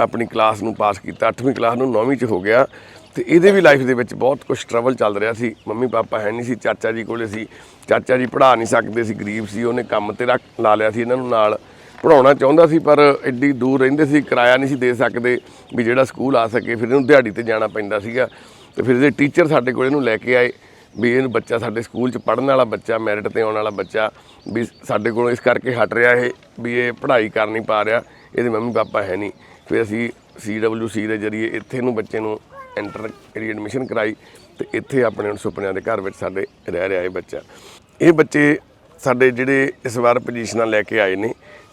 ਆਪਣੀ ਕਲਾਸ ਨੂੰ ਪਾਸ ਕੀਤਾ 8ਵੀਂ ਕਲਾਸ ਨੂੰ 9ਵੀਂ ਚ ਹੋ ਗਿਆ ਤੇ ਇਹਦੇ ਵੀ ਲਾਈਫ ਦੇ ਵਿੱਚ ਬਹੁਤ ਕੁਝ ਟਰਬਲ ਚੱਲ ਰਿਹਾ ਸੀ। ਮੰਮੀ ਪਾਪਾ ਹੈ ਨਹੀਂ ਸੀ, ਚਾਚਾ ਜੀ ਕੋਲੇ ਸੀ, ਚਾਚਾ ਜੀ ਪੜ੍ਹਾ ਨਹੀਂ ਸਕਦੇ ਸੀ, ਗਰੀਬ ਸੀ, ਉਹਨੇ ਕੰਮ ਤੇ ਰੱਖ ਲਾ ਲਿਆ ਸੀ ਇਹਨਾਂ ਨੂੰ ਨਾਲ। ਪੜਾਉਣਾ ਚਾਹੁੰਦਾ ਸੀ ਪਰ ਐਡੀ ਦੂਰ ਰਹਿੰਦੇ ਸੀ, ਕਿਰਾਇਆ ਨਹੀਂ ਸੀ ਦੇ ਸਕਦੇ ਵੀ ਜਿਹੜਾ ਸਕੂਲ ਆ ਸਕੇ, ਫਿਰ ਇਹਨੂੰ ਦਿਹਾੜੀ ਤੇ ਜਾਣਾ ਪੈਂਦਾ ਸੀਗਾ। ਤੇ ਫਿਰ ਇਹਦੇ ਟੀਚਰ ਸਾਡੇ ਕੋਲ ਇਹਨੂੰ ਲੈ ਕੇ ਆਏ ਵੀ ਇਹਨੂੰ ਬੱਚਾ ਸਾਡੇ ਸਕੂਲ 'ਚ ਪੜਨ ਵਾਲਾ ਬੱਚਾ ਮੈਰਿਟ ਤੇ ਆਉਣ ਵਾਲਾ ਬੱਚਾ, ਵੀ ਸਾਡੇ ਕੋਲੋਂ ਇਸ ਕਰਕੇ ਹਟ ਰਿਹਾ ਇਹ, ਵੀ ਇਹ ਪੜ੍ਹਾਈ ਕਰ ਨਹੀਂ ਪਾ ਰਿਹਾ, ਇਹਦੇ ਮੰਮੀ ਪਾਪਾ ਹੈ ਨਹੀਂ। ਫਿਰ ਅਸੀਂ ਸੀਡਬਲਯੂਸੀ ਦੇ ਜਰੀਏ ਇੱਥੇ ਨੂੰ ਬੱਚੇ ਨੂੰ ਐਂਟਰ ਕਰੀ ਐਡਮਿਸ਼ਨ ਕਰਾਈ ਤੇ ਇੱਥੇ ਆਪਣੇ ਹੁਣ ਸੁਪਨਿਆਂ ਦੇ ਘਰ ਵਿੱਚ ਸਾਡੇ ਰਹਿ ਰਿਹਾ ਇਹ ਬੱਚਾ। ਇਹ ਬੱਚੇ ਸਾਡੇ ਜਿਹੜੇ ਇਸ ਵਾਰ ਪੋਜੀਸ਼ਨਾਂ ਲੈ ਕੇ ਆਏ ਨੇ,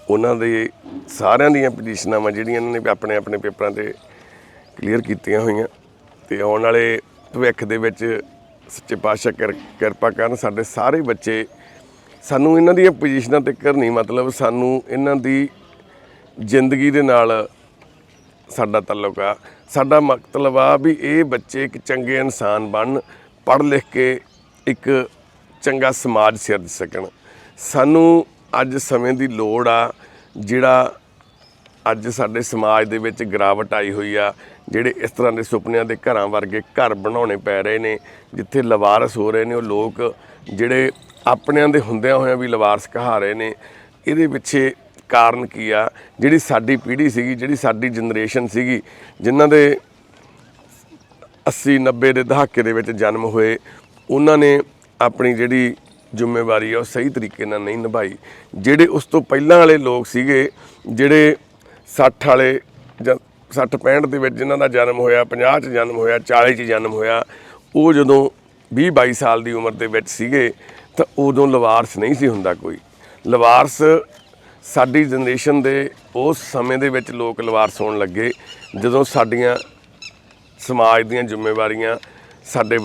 ਉਹਨਾਂ ਦੇ ਸਾਰਿਆਂ ਦੀਆਂ ਪੋਜੀਸ਼ਨਾਂ ਵਾ ਜਿਹੜੀਆਂ ਇਹਨਾਂ ਨੇ ਆਪਣੇ ਆਪਣੇ ਪੇਪਰਾਂ ਤੇ ਕਲੀਅਰ ਕੀਤੀਆਂ ਹੋਈਆਂ ਤੇ ਆਉਣ ਵਾਲੇ ਭਵਿੱਖ ਦੇ ਵਿੱਚ ਸੱਚੇ ਪਾਤਸ਼ਾਹ ਕਿਰ- ਕਿਰਪਾ ਕਰਨ ਸਾਡੇ ਸਾਰੇ ਬੱਚੇ ਸਾਨੂੰ ਇਹਨਾਂ ਦੀਆਂ ਪੋਜੀਸ਼ਨਾਂ ਤੇ ਕਰਨੀ ਮਤਲਬ ਸਾਨੂੰ ਇਹਨਾਂ ਦੀ ਜ਼ਿੰਦਗੀ ਦੇ ਨਾਲ ਸਾਡਾ ਤਾਲੁਕ ਆ। ਸਾਡਾ ਮਤਲਬ ਆ ਵੀ ਇਹ ਬੱਚੇ ਇੱਕ ਚੰਗੇ ਇਨਸਾਨ ਬਣਨ ਪੜ੍ਹ ਲਿਖ ਕੇ ਇੱਕ ਚੰਗਾ ਸਮਾਜ ਸਿਰਜ ਸਕਣ। ਸਾਨੂੰ ਅੱਜ ਸਮੇਂ ਦੀ ਲੋੜ ਆ, ਜਿਹੜਾ ਅੱਜ ਸਾਡੇ ਸਮਾਜ ਦੇ ਵਿੱਚ ਗਿਰਾਵਟ ਆਈ ਹੋਈ ਆ, ਜਿਹੜੇ ਇਸ ਤਰ੍ਹਾਂ ਦੇ ਸੁਪਨਿਆਂ ਦੇ ਘਰਾਂ ਵਰਗੇ ਘਰ ਬਣਾਉਣੇ ਪੈ ਰਹੇ ਨੇ, ਜਿੱਥੇ ਲਵਾਰਸ ਹੋ ਰਹੇ ਨੇ, ਉਹ ਲੋਕ ਜਿਹੜੇ ਆਪਣਿਆਂ ਦੇ ਹੁੰਦਿਆਂ ਹੋਇਆਂ ਵੀ ਲਵਾਰਸ ਕਹਾ ਰਹੇ ਨੇ, ਇਹਦੇ ਪਿੱਛੇ ਕਾਰਨ ਕੀ ਆ? ਜਿਹੜੀ ਸਾਡੀ ਪੀੜ੍ਹੀ ਸੀਗੀ, ਜਿਹੜੀ ਸਾਡੀ ਜਨਰੇਸ਼ਨ ਸੀਗੀ, ਜਿਨ੍ਹਾਂ ਦੇ 80 90 ਦੇ ਦਹਾਕੇ ਦੇ ਵਿੱਚ ਜਨਮ ਹੋਏ, ਉਹਨਾਂ ਨੇ ਆਪਣੀ ਜਿਹੜੀ ਜ਼ਿੰਮੇਵਾਰੀ ਆ, ਉਹ ਸਹੀ ਤਰੀਕੇ ਨਾਲ ਨਹੀਂ ਨਿਭਾਈ। ਜਿਹੜੇ ਉਸ ਤੋਂ ਪਹਿਲਾਂ ਵਾਲੇ ਲੋਕ ਸੀਗੇ, ਜਿਹੜੇ 60 ਵਾਲੇ ਜਾਂ 60 65 ਦੇ ਵਿੱਚ ਜਿਨ੍ਹਾਂ ਦਾ ਜਨਮ ਹੋਇਆ 50 ਚ ਜਨਮ ਹੋਇਆ 40 ਚ ਜਨਮ ਹੋਇਆ, ਉਹ ਜਦੋਂ 20 22 ਸਾਲ ਦੀ ਉਮਰ ਦੇ ਵਿੱਚ ਸੀਗੇ, ਤਾਂ ਉਦੋਂ ਲਵਾਰਸ ਨਹੀਂ ਸੀ ਹੁੰਦਾ ਕੋਈ। ਲਵਾਰਸ ਸਾਡੀ ਜਨਰੇਸ਼ਨ ਦੇ ਉਸ ਸਮੇਂ ਦੇ ਵਿੱਚ ਲੋਕ ਲਵਾਰਸ ਹੋਣ ਲੱਗੇ ਜਦੋਂ ਸਾਡੀਆਂ ਸਮਾਜ ਦੀਆਂ ਜ਼ਿੰਮੇਵਾਰੀਆਂ ਸਾਡੇ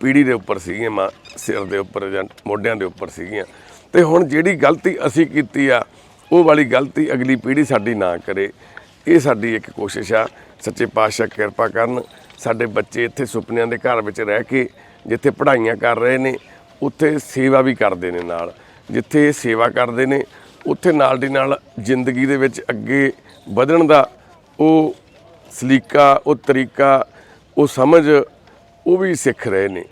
ਪੀੜ੍ਹੀ ਦੇ ਉੱਪਰ ਸੀਗੀਆਂ, ਮਾਂ, ਸਿਰ ਦੇ ਉੱਪਰ ਜਾਂ ਮੋਢਿਆਂ ਦੇ ਉੱਪਰ ਸੀਗੀਆਂ। ਤੇ ਹੁਣ ਜਿਹੜੀ ਗਲਤੀ ਅਸੀਂ ਕੀਤੀ ਆ, ਉਹ ਵਾਲੀ ਗਲਤੀ ਅਗਲੀ ਪੀੜ੍ਹੀ ਸਾਡੀ ਨਾ ਕਰੇ। ਇਹ ਸਾਡੀ ਇੱਕ ਕੋਸ਼ਿਸ਼ ਆ। ਸੱਚੇ ਪਾਤਸ਼ਾਹ ਕਿਰਪਾ ਕਰਨ, ਸਾਡੇ ਬੱਚੇ ਇੱਥੇ ਸੁਪਨਿਆਂ ਦੇ ਘਰ ਵਿੱਚ ਰਹਿ ਕੇ ਜਿੱਥੇ ਪੜ੍ਹਾਈਆਂ ਕਰ ਰਹੇ ਨੇ, ਉੱਥੇ ਸੇਵਾ ਵੀ ਕਰਦੇ ਨੇ ਨਾਲ। ਜਿੱਥੇ ਇਹ ਸੇਵਾ ਕਰਦੇ ਨੇ ਉੱਥੇ ਨਾਲ ਦੀ ਨਾਲ ਜ਼ਿੰਦਗੀ ਦੇ ਵਿੱਚ ਅੱਗੇ ਵਧਣ ਦਾ ਉਹ ਸਲੀਕਾ, ਉਹ ਤਰੀਕਾ, ਉਹ ਸਮਝ, ਉਹ ਵੀ ਸਿੱਖ ਰਹੇ ਨੇ।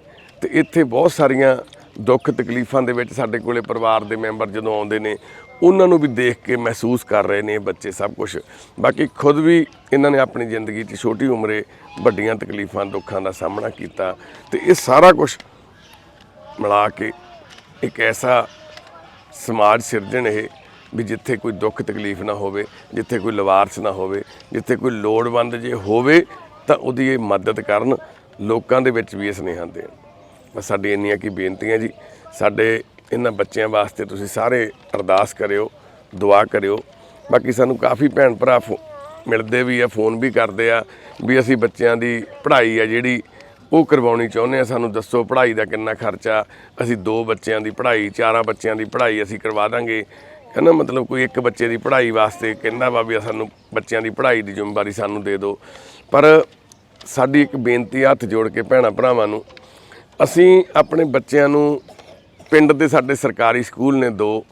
ਤੇ ਇੱਥੇ ਬਹੁਤ ਸਾਰੀਆਂ ਦੁੱਖ ਤਕਲੀਫਾਂ ਦੇ ਵਿੱਚ ਸਾਡੇ ਕੋਲੇ ਪਰਿਵਾਰ ਦੇ ਮੈਂਬਰ ਜਦੋਂ ਆਉਂਦੇ ਨੇ, ਉਹਨਾਂ ਨੂੰ ਵੀ ਦੇਖ ਕੇ ਮਹਿਸੂਸ ਕਰ ਰਹੇ ਨੇ ਇਹ ਬੱਚੇ ਸਭ ਕੁਝ ਬਾਕੀ ਖੁਦ ਵੀ ਇਹਨਾਂ ਨੇ ਆਪਣੀ ਜ਼ਿੰਦਗੀ 'ਚ ਛੋਟੀ ਉਮਰੇ ਵੱਡੀਆਂ ਤਕਲੀਫਾਂ, ਦੁੱਖਾਂ ਦਾ ਸਾਹਮਣਾ ਕੀਤਾ ਤੇ ਇਹ ਸਾਰਾ ਕੁਝ ਮਿਲਾ ਕੇ ਇੱਕ ਐਸਾ ਸਮਾਜ ਸਿਰਜਣ ਇਹ ਵੀ ਜਿੱਥੇ ਕੋਈ ਦੁੱਖ ਤਕਲੀਫ ਨਾ ਹੋਵੇ, ਜਿੱਥੇ ਕੋਈ ਲਵਾਰਸ ਨਾ ਹੋਵੇ, ਜਿੱਥੇ ਕੋਈ ਲੋੜਵੰਦ ਜੇ ਹੋਵੇ, ਤਾਂ ਉਹਦੀ ਇਹ ਮਦਦ ਕਰਨ ਲੋਕਾਂ ਦੇ ਵਿੱਚ ਵੀ ਇਹ ਸੁਨੇਹਾ ਦੇਣ। ਬਸ ਸਾਡੀ ਇੰਨੀਆਂ ਕੀ ਬੇਨਤੀਆਂ ਜੀ। ਸਾਡੇ ਇਹਨਾਂ ਬੱਚਿਆਂ ਵਾਸਤੇ ਤੁਸੀਂ ਸਾਰੇ ਅਰਦਾਸ ਕਰਿਓ, ਦੁਆ ਕਰਿਓ। ਬਾਕੀ ਸਾਨੂੰ ਕਾਫੀ ਭੈਣ ਭਰਾ ਫੋ- ਮਿਲਦੇ ਵੀ ਆ, ਫੋਨ ਵੀ ਕਰਦੇ ਆ ਵੀ ਅਸੀਂ ਬੱਚਿਆਂ ਦੀ ਪੜ੍ਹਾਈ ਆ ਜਿਹੜੀ ਉਹ ਕਰਵਾਉਣੀ ਚਾਹੁੰਦੇ ਆ। ਸਾਨੂੰ ਦੱਸੋ ਪੜ੍ਹਾਈ ਦਾ ਕਿੰਨਾ ਖਰਚਾ। ਅਸੀਂ ਦੋ ਬੱਚਿਆਂ ਦੀ ਪੜ੍ਹਾਈ, ਚਾਰਾਂ ਬੱਚਿਆਂ ਦੀ ਪੜ੍ਹਾਈ ਅਸੀਂ ਕਰਵਾ ਦਾਂਗੇ। ਹੈ ਨਾ ਮਤਲਬ ਕੋਈ ਇੱਕ ਬੱਚੇ ਦੀ ਪੜ੍ਹਾਈ ਵਾਸਤੇ ਕਹਿੰਦਾ ਵਾ ਵੀ ਸਾਨੂੰ ਬੱਚਿਆਂ ਦੀ ਪੜ੍ਹਾਈ ਦੀ ਜ਼ਿੰਮੇਵਾਰੀ ਸਾਨੂੰ ਦੇ ਦਿਓ। ਪਰ ਸਾਡੀ ਇੱਕ ਬੇਨਤੀ ਆ, ਹੱਥ ਜੋੜ ਕੇ ਭੈਣਾਂ ਭਰਾਵਾਂ ਨੂੰ ਅਸੀਂ ਆਪਣੇ ਬੱਚਿਆਂ ਨੂੰ ਪਿੰਡ ਦੇ ਸਾਡੇ ਸਰਕਾਰੀ ਸਕੂਲ ਨੇ ਦੋ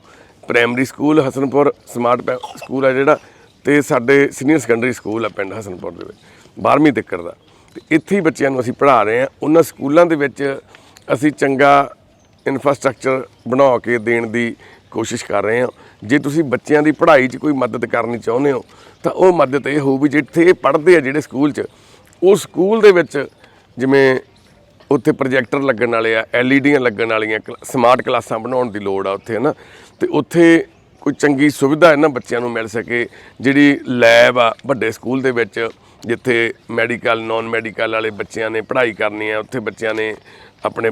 ਪ੍ਰਾਇਮਰੀ ਸਕੂਲ ਹਸਨਪੁਰ ਸਮਾਰਟ ਪੈ- ਸਕੂਲ ਆ ਜਿਹੜਾ ਤੇ ਸਾਡੇ ਸੀਨੀਅਰ ਸੈਕੰਡਰੀ ਸਕੂਲ ਆ ਪਿੰਡ ਹਸਨਪੁਰ ਦੇ ਵਿੱਚ 12ਵੀਂ ਤੱਕ ਦਾ। ਤੇ ਇੱਥੇ ਹੀ ਬੱਚਿਆਂ ਨੂੰ ਅਸੀਂ ਪੜ੍ਹਾ ਰਹੇ ਹਾਂ। ਉਹਨਾਂ ਸਕੂਲਾਂ ਦੇ ਵਿੱਚ ਅਸੀਂ ਚੰਗਾ ਇਨਫਰਾਸਟ੍ਰਕਚਰ ਬਣਾ ਕੇ ਦੇਣ ਦੀ ਕੋਸ਼ਿਸ਼ ਕਰ ਰਹੇ ਹਾਂ। ਜੇ ਤੁਸੀਂ ਬੱਚਿਆਂ ਦੀ ਪੜ੍ਹਾਈ 'ਚ ਕੋਈ ਮਦਦ ਕਰਨੀ ਚਾਹੁੰਦੇ ਹੋ, ਤਾਂ ਉਹ ਮਦਦ ਇਹ ਹੋਊ ਵੀ ਜਿੱਥੇ ਇਹ ਪੜ੍ਹਦੇ ਆ ਜਿਹੜੇ ਸਕੂਲ 'ਚ, ਉਹ ਸਕੂਲ ਦੇ ਵਿੱਚ ਜਿਵੇਂ ਉੱਥੇ ਪ੍ਰੋਜੈਕਟਰ ਲੱਗਣ ਵਾਲੇ ਆ ਐਲਈਡੀਆਂ ਲੱਗਣ ਵਾਲੀਆਂ ਸਮਾਰਟ ਕਲਾਸਾਂ ਬਣਾਉਣ ਦੀ ਲੋੜ ਆ ਉੱਥੇ, ਹਨਾ? ਤੇ ਉੱਥੇ ਕੋਈ ਚੰਗੀ ਸੁਵਿਧਾ ਇਹਨਾਂ ਬੱਚਿਆਂ ਨੂੰ ਮਿਲ ਸਕੇ, ਜਿਹੜੀ ਲੈਬ ਆ ਵੱਡੇ ਸਕੂਲ ਦੇ ਵਿੱਚ, ਜਿੱਥੇ ਮੈਡੀਕਲ ਨਾਨ ਮੈਡੀਕਲ ਵਾਲੇ ਬੱਚਿਆਂ ਨੇ ਪੜ੍ਹਾਈ ਕਰਨੀ ਆ, ਉੱਥੇ ਬੱਚਿਆਂ ਨੇ ਆਪਣੇ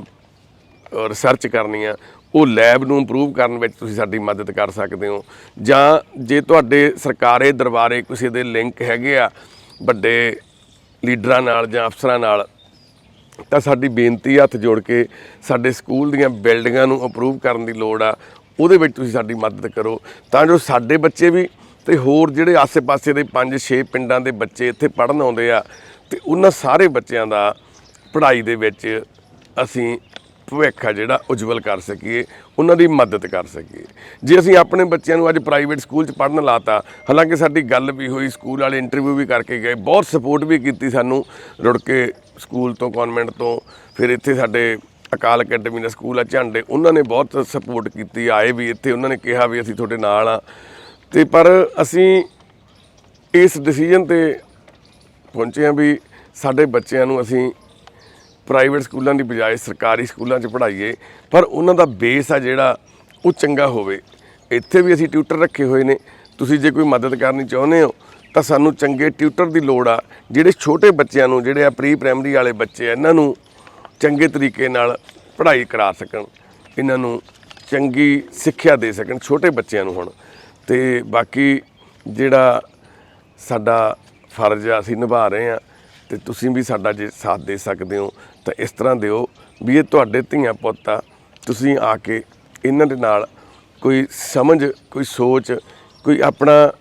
ਰਿਸਰਚ ਕਰਨੀ ਆ ਉਹ ਲੈਬ ਨੂੰ ਇੰਪਰੂਵ ਕਰਨ ਵਿੱਚ ਤੁਸੀਂ ਸਾਡੀ ਮਦਦ ਕਰ ਸਕਦੇ ਹੋ। ਜਾਂ ਜੇ ਤੁਹਾਡੇ ਸਰਕਾਰੇ ਦਰਬਾਰੇ ਕਿਸੇ ਦੇ ਲਿੰਕ ਹੈਗੇ ਆ ਵੱਡੇ ਲੀਡਰਾਂ ਨਾਲ ਜਾਂ ਅਫਸਰਾਂ ਨਾਲ, ਤਾਂ ਸਾਡੀ ਬੇਨਤੀ ਹੱਥ ਜੋੜ ਕੇ ਸਾਡੇ ਸਕੂਲ ਦੀਆਂ ਬਿਲਡਿੰਗਾਂ ਨੂੰ ਅਪਰੂਵ ਕਰਨ ਦੀ ਲੋੜ ਆ, ਉਹਦੇ ਵਿੱਚ ਤੁਸੀਂ ਸਾਡੀ ਮਦਦ ਕਰੋ। ਤਾਂ ਜੋ ਸਾਡੇ ਬੱਚੇ ਵੀ ਤੇ ਹੋਰ ਜਿਹੜੇ ਆਸੇ-ਪਾਸੇ ਦੇ 5-6 ਪਿੰਡਾਂ ਦੇ ਬੱਚੇ ਇੱਥੇ ਪੜ੍ਹਨ ਆਉਂਦੇ ਆ, ਤੇ ਉਹਨਾਂ ਸਾਰੇ ਬੱਚਿਆਂ ਦਾ ਪੜ੍ਹਾਈ ਦੇ ਵਿੱਚ ਅਸੀਂ ਭਵਿੱਖ ਆ ਜਿਹੜਾ ਉਜਵਲ ਕਰ ਸਕੀਏ, ਉਹਨਾਂ ਦੀ ਮਦਦ ਕਰ ਸਕੀਏ। ਜੇ ਅਸੀਂ ਆਪਣੇ ਬੱਚਿਆਂ ਨੂੰ ਅੱਜ ਪ੍ਰਾਈਵੇਟ ਸਕੂਲ 'ਚ ਪੜ੍ਹਨ ਲਾਤਾ, ਹਾਲਾਂਕਿ ਸਾਡੀ ਗੱਲ ਵੀ ਹੋਈ, ਸਕੂਲ ਵਾਲੇ ਇੰਟਰਵਿਊ ਵੀ ਕਰਕੇ ਗਏ, ਬਹੁਤ ਸਪੋਰਟ ਵੀ ਕੀਤੀ ਸਾਨੂੰ ਰੁੜ ਕੇ ਸਕੂਲ ਤੋਂ ਕਨਵੈਂਟ ਤੋਂ, ਫਿਰ ਇੱਥੇ ਸਾਡੇ ਅਕਾਲ ਅਕੈਡਮੀ ਦਾ ਸਕੂਲ ਆ, ਝੰਡੇ, ਉਹਨਾਂ ਨੇ ਬਹੁਤ ਸਪੋਰਟ ਕੀਤੀ, ਆਏ ਵੀ ਇੱਥੇ, ਉਹਨਾਂ ਨੇ ਕਿਹਾ ਵੀ ਅਸੀਂ ਤੁਹਾਡੇ ਨਾਲ ਆ। ਤੇ ਪਰ ਅਸੀਂ ਇਸ ਡਿਸੀਜਨ ਤੇ ਪਹੁੰਚੇ ਹਾਂ ਵੀ ਸਾਡੇ ਬੱਚਿਆਂ ਨੂੰ ਅਸੀਂ ਪ੍ਰਾਈਵੇਟ ਸਕੂਲਾਂ ਦੀ ਬਜਾਏ ਸਰਕਾਰੀ ਸਕੂਲਾਂ 'ਚ ਪੜ੍ਹਾਈਏ, ਪਰ ਉਹਨਾਂ ਦਾ ਬੇਸ ਆ ਜਿਹੜਾ, ਉਹ ਚੰਗਾ ਹੋਵੇ। ਇੱਥੇ ਵੀ ਅਸੀਂ ਟਿਊਟਰ ਰੱਖੇ ਹੋਏ ਨੇ। ਤੁਸੀਂ ਜੇ ਕੋਈ ਮਦਦ ਕਰਨੀ ਚਾਹੁੰਦੇ ਹੋ, ਤਾਂ ਸਾਨੂੰ ਚੰਗੇ ਟਿਊਟਰ ਦੀ ਲੋੜ ਆ, ਜਿਹੜੇ ਛੋਟੇ ਬੱਚਿਆਂ ਨੂੰ, ਜਿਹੜੇ ਆ ਪ੍ਰੀ ਪ੍ਰਾਇਮਰੀ ਵਾਲੇ ਬੱਚੇ ਆ, ਇਹਨਾਂ ਨੂੰ ਚੰਗੇ ਤਰੀਕੇ ਨਾਲ ਪੜ੍ਹਾਈ ਕਰਾ ਸਕਣ। ਇਹਨਾਂ ਨੂੰ ਚੰਗੀ ਸਿੱਖਿਆ ਦੇ ਸਕਣ, ਛੋਟੇ ਬੱਚਿਆਂ ਨੂੰ ਹੁਣ। ਤੇ ਬਾਕੀ ਜਿਹੜਾ ਸਾਡਾ ਫਰਜ਼ ਆ, ਅਸੀਂ ਨਿਭਾ ਰਹੇ ਹਾਂ ਤੇ ਤੁਸੀਂ ਵੀ ਸਾਡਾ ਜੇ ਸਾਥ ਦੇ ਸਕਦੇ ਹੋ, ਤਾਂ ਇਸ ਤਰ੍ਹਾਂ ਦਿਓ ਵੀ ਇਹ ਤੁਹਾਡੇ ਧੀਆਂ ਪੁੱਤ ਆ, ਤੁਸੀਂ ਆ ਕੇ ਇਹਨਾਂ ਦੇ ਨਾਲ ਕੋਈ ਸਮਝ, ਕੋਈ ਸੋਚ, ਕੋਈ ਆਪਣਾ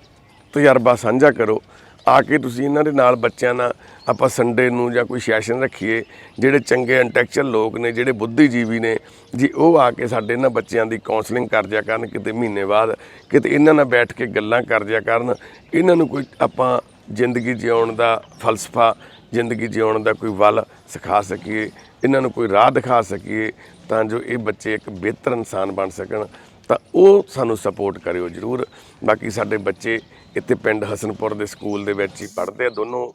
ਤਜਰਬਾ ਸਾਂਝਾ ਕਰੋ। ਆ ਕੇ ਤੁਸੀਂ ਇਹਨਾਂ ਦੇ ਨਾਲ ਬੱਚਿਆਂ ਨਾਲ ਆਪਾਂ ਸੰਡੇ ਨੂੰ ਜਾਂ ਕੋਈ ਸੈਸ਼ਨ ਰੱਖੀਏ, ਜਿਹੜੇ ਚੰਗੇ ਇੰਟੈਕਚੁਅਲ ਲੋਕ ਨੇ, ਜਿਹੜੇ ਬੁੱਧੀਜੀਵੀ ਨੇ, ਜੀ ਉਹ ਆ ਕੇ ਸਾਡੇ ਇਹਨਾਂ ਬੱਚਿਆਂ ਦੀ ਕਾਉਂਸਲਿੰਗ ਕਰ ਜਿਆ ਕਰਨ ਕਿਤੇ ਮਹੀਨੇ ਬਾਅਦ, ਕਿਤੇ ਇਹਨਾਂ ਨਾਲ ਬੈਠ ਕੇ ਗੱਲਾਂ ਕਰ ਜਿਆ ਕਰਨ। ਇਹਨਾਂ ਨੂੰ ਕੋਈ ਆਪਾਂ ਜ਼ਿੰਦਗੀ ਜਿਉਣ ਦਾ ਫਲਸਫਾ ਜ਼ਿੰਦਗੀ ਜਿਉਣ ਦਾ ਕੋਈ ਵੱਲ ਸਿਖਾ ਸਕੀਏ, ਇਹਨਾਂ ਨੂੰ ਕੋਈ ਰਾਹ ਦਿਖਾ ਸਕੀਏ, ਤਾਂ ਜੋ ਇਹ ਬੱਚੇ ਇੱਕ ਬਿਹਤਰ ਇਨਸਾਨ ਬਣ ਸਕਣ, ਤਾਂ ਉਹ ਸਾਨੂੰ ਸਪੋਰਟ ਕਰਿਓ ਜਰੂਰ। ਬਾਕੀ ਸਾਡੇ ਬੱਚੇ ਇੱਥੇ ਪਿੰਡ ਹਸਨਪੁਰ ਦੇ ਸਕੂਲ ਦੇ ਵਿੱਚ ਹੀ ਪੜ੍ਹਦੇ ਆ, ਦੋਨੋਂ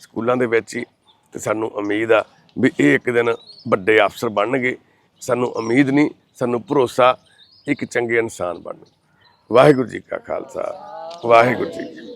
ਸਕੂਲਾਂ ਦੇ ਵਿੱਚ ਹੀ, ਤੇ ਸਾਨੂੰ ਉਮੀਦ ਆ ਵੀ ਇਹ ਇੱਕ ਦਿਨ ਵੱਡੇ ਅਫਸਰ ਬਣਨਗੇ। ਸਾਨੂੰ ਉਮੀਦ ਨਹੀਂ, ਸਾਨੂੰ ਭਰੋਸਾ ਇੱਕ ਚੰਗੇ ਇਨਸਾਨ ਬਣਨ ਵਾਹਿਗੁਰੂ ਜੀ ਕਾ ਖਾਲਸਾ, ਵਾਹਿਗੁਰੂ ਜੀ